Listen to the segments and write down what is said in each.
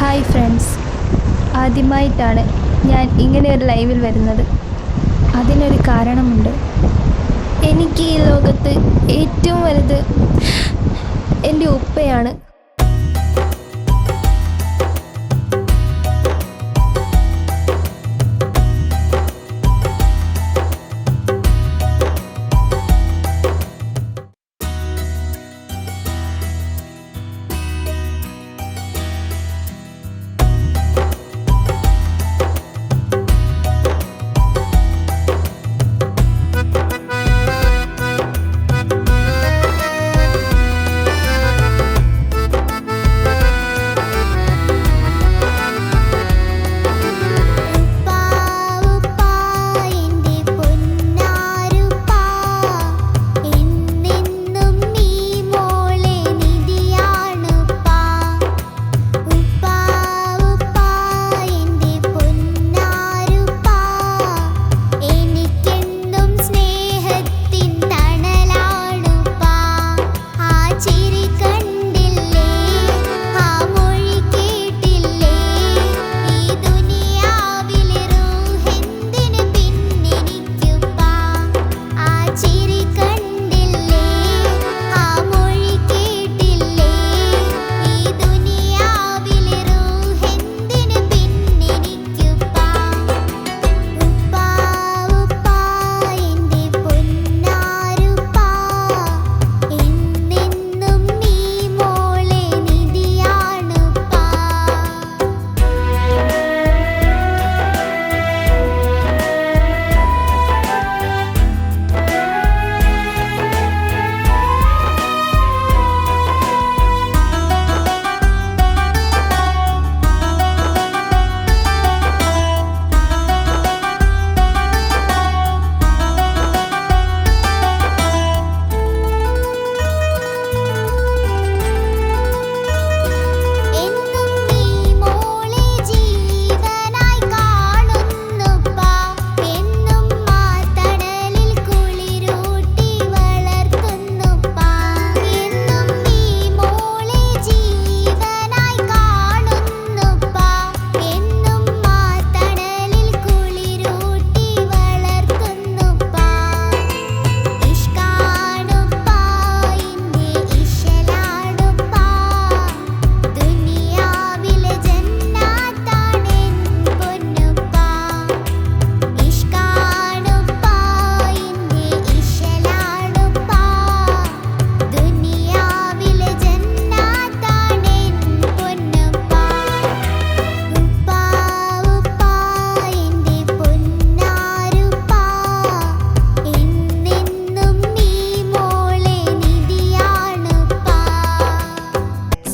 Hi friends. ആദ്യമായിട്ടാണ് ഞാൻ ഇങ്ങനെ ഒരു ലൈവിൽ വരുന്നത്. അതിനൊരു കാരണമുണ്ട്. എനിക്ക് ഈ ലോകത്ത് ഏറ്റവും വലുത് എന്റെ ഉപ്പയാണ്.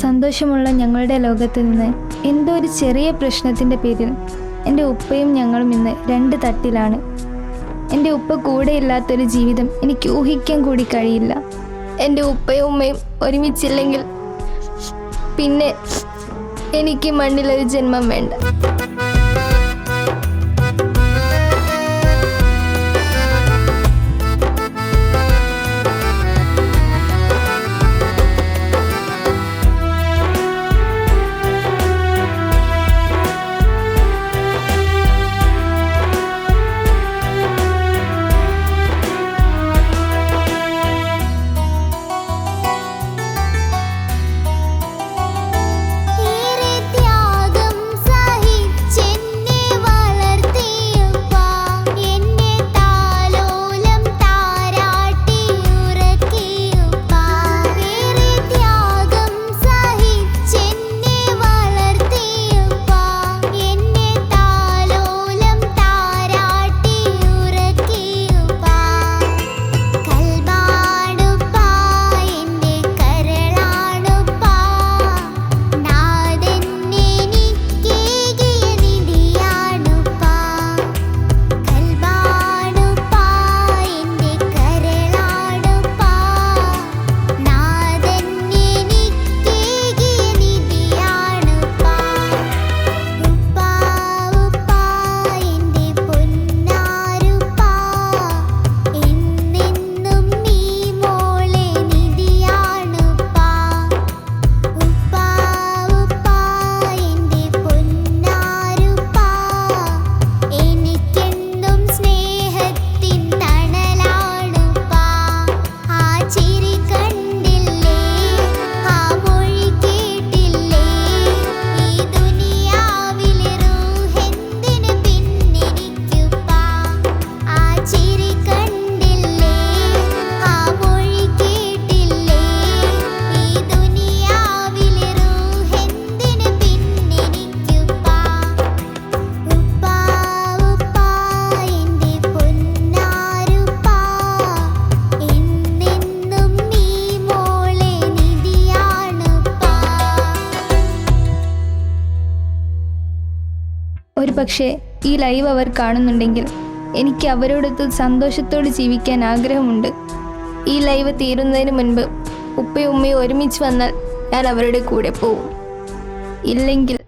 സന്തോഷമുള്ള ഞങ്ങളുടെ ലോകത്ത് നിന്ന് എന്തോ ഒരു ചെറിയ പ്രശ്നത്തിന്റെ പേരിൽ എന്റെ ഉപ്പയും ഞങ്ങളും ഇന്ന് രണ്ട് തട്ടിലാണ്. എന്റെ ഉപ്പ കൂടെ ഇല്ലാത്തൊരു ജീവിതം എനിക്ക് ഊഹിക്കാൻ കൂടി കഴിയില്ല. എന്റെ ഉപ്പയും ഉമ്മയും ഒരുമിച്ചില്ലെങ്കിൽ പിന്നെ എനിക്ക് മണ്ണിലൊരു ജന്മം വേണ്ട. പക്ഷേ ഈ ലൈവ് അവർ കാണുന്നുണ്ടെങ്കിൽ എനിക്ക് അവരോടൊത്ത് സന്തോഷത്തോടെ ജീവിക്കാൻ ആഗ്രഹമുണ്ട്. ഈ ലൈവ് തീരുന്നതിന് മുൻപ് ഉപ്പയും ഉമ്മയും ഒരുമിച്ച് വന്നാൽ ഞാൻ അവരുടെ കൂടെ പോവും. ഇല്ലെങ്കിൽ